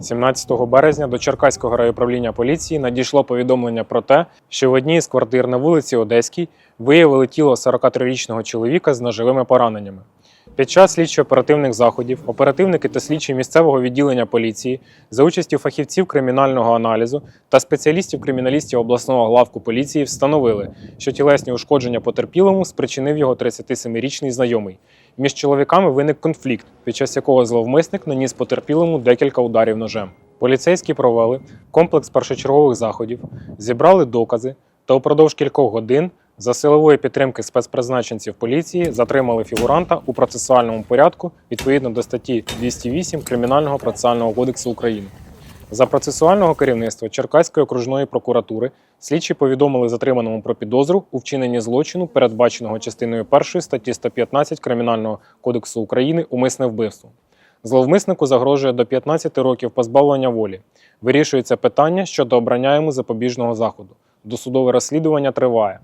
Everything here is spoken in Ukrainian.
17 березня до Черкаського райуправління поліції надійшло повідомлення про те, що в одній з квартир на вулиці Одеській виявили тіло 43-річного чоловіка з ножовими пораненнями. Під час слідчо-оперативних заходів оперативники та слідчі місцевого відділення поліції за участю фахівців кримінального аналізу та спеціалістів-криміналістів обласного главку поліції встановили, що тілесні ушкодження потерпілому спричинив його 37-річний знайомий. Між чоловіками виник конфлікт, під час якого зловмисник наніс потерпілому декілька ударів ножем. Поліцейські провели комплекс першочергових заходів, зібрали докази та упродовж кількох годин за силової підтримки спецпризначенців поліції затримали фігуранта у процесуальному порядку відповідно до статті 208 Кримінального процесуального кодексу України. За процесуального керівництва Черкаської окружної прокуратури слідчі повідомили затриманому про підозру у вчиненні злочину, передбаченого частиною 1 статті 115 Кримінального кодексу України умисне вбивство. Зловмиснику загрожує до 15 років позбавлення волі. Вирішується питання щодо обрання йому запобіжного заходу. Досудове розслідування триває.